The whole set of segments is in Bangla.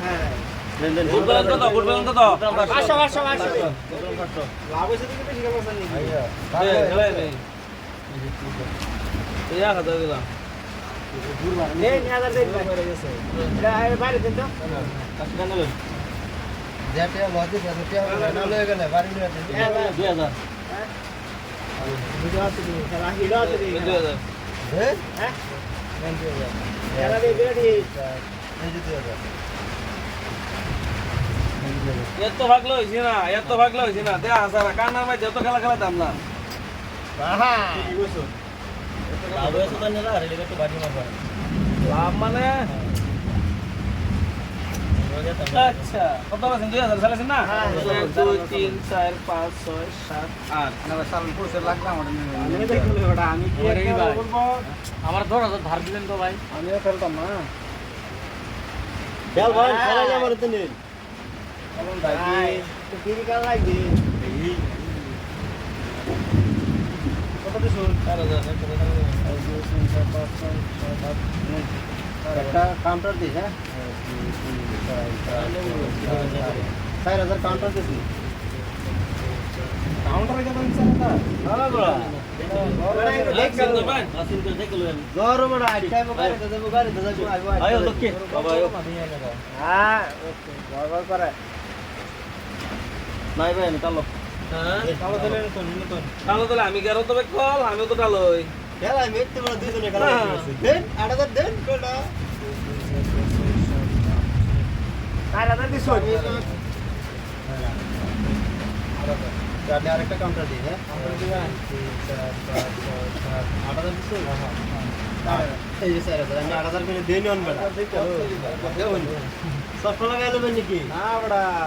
হ্যাঁ টোটাল পাঁচশো লাভ হয়েছে এত ভাগলো হয়েছি না এত ভাগলো হয়েছি না। দেয়া হাজার কার নাম যত খেলা খেলাতাম না। মানে আচ্ছা কত দুই হাজার না হ্যাঁ। এক দুই তিন চার পাঁচ ছয় সাত আট আমি দেখুন ওটা আমি কি আমার এই বলব আমার দশ হাজার ধার দিলেন তো ভাই আমিও খেলতাম না খেল ভাই খেলা ভাই কাল লাগবে কত দিছুন চার হাজার এক হাজার, এক দুই তিন চার পাঁচ ছয় ছয় সাত নয় একটা কাউন্টার দিস হ্যাঁ? চার হাজার কাউন্টার দিস কাউন্টারে দিছেন না হ্যাঁ বড় হ্যাঁ আমি কালো। হ্যাঁ? তবে কল? আমিও তো ডালই গাড়ি আরেকটা কাউন্টার দিই হ্যাঁ? সাত, আট হাজার দিছো? এই যে হাজার, আমি আট হাজার করে দিয়ে নিন বেটা। সফল লাগাই লবেন নাকি? না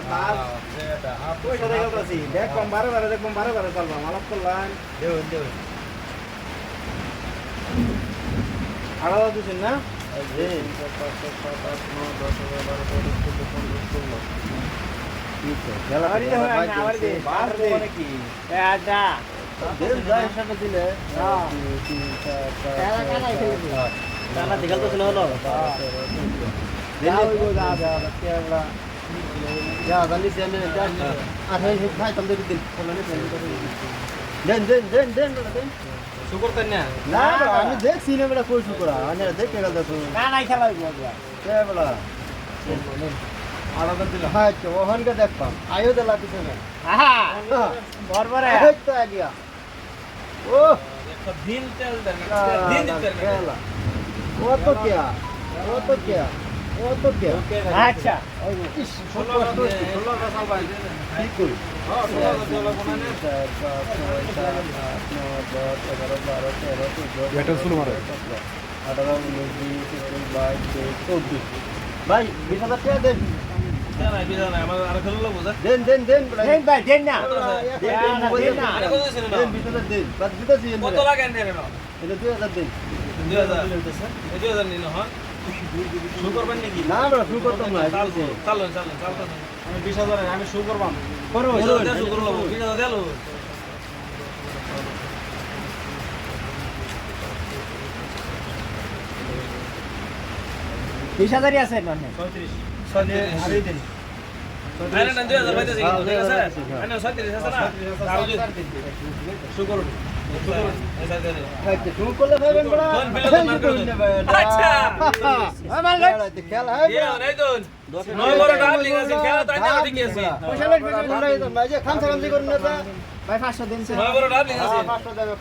তার বেটা, আপ- পয়সা দেখে গেছি দেখবাম বারে বারে দেখবাম বারে বারে চলবাম আলাপ করলাম দেউন, দেউন। হাজার দিছেন না? খেলা আবার দিতে হয় দিলে। হ্যাঁ। এক, দুই, তিন, চার, পাঁচ, খেলা ছয়, খেলাই সাত, খেলবি। আট, টানা দেখাল তো শোনা হলো। বারো, তেরো, চৌদ্দ। যা হইবো, যা, যা, কেবলা যা জানি জানি আর হে হে ভাই তুমি দিন। দেন দেন দেন দেন বেটা দেন। শুকর তাই না না বেটা, আমি দেখছি না বেটা কই শুকরা আমি দেখে গেল দেখো। না নাই খেলা হইবো কে বেটা? হ্যাঁ তো ওখানকে দেখতাম। আয়ো দেলা পিছনে আহা বর বরে। তো আইডিয়া ও দিন তেল দেন দিন তেল খেলা। ও তো কিয়া ও তো কিয়া ও তো কিয়া আচ্ছা। ভাই বিশ হাজার টাকা দেন। দেন দেন দেন দেন ভাই দেন না। দেন, না দেন বিশ হাজার দেন। বাদ দিতেছি কত লাগেন দেন এটা দুই হাজার দেন। দুই হাজার। দুই হাজার নিন হ্যাঁ? শুরু করবেন নাকি? না বেটা শুরু করতাম না চাল চালুন চালুন চালুন আমি বিশ হাজার আমি শুরু করবাম করো শুরু করল বিশ হাজার দিলো বিশ হাজারই আছে মানে? ছয়ত্রিশ। ভাই পাঁচশো দিন পাঁচশো দেবে।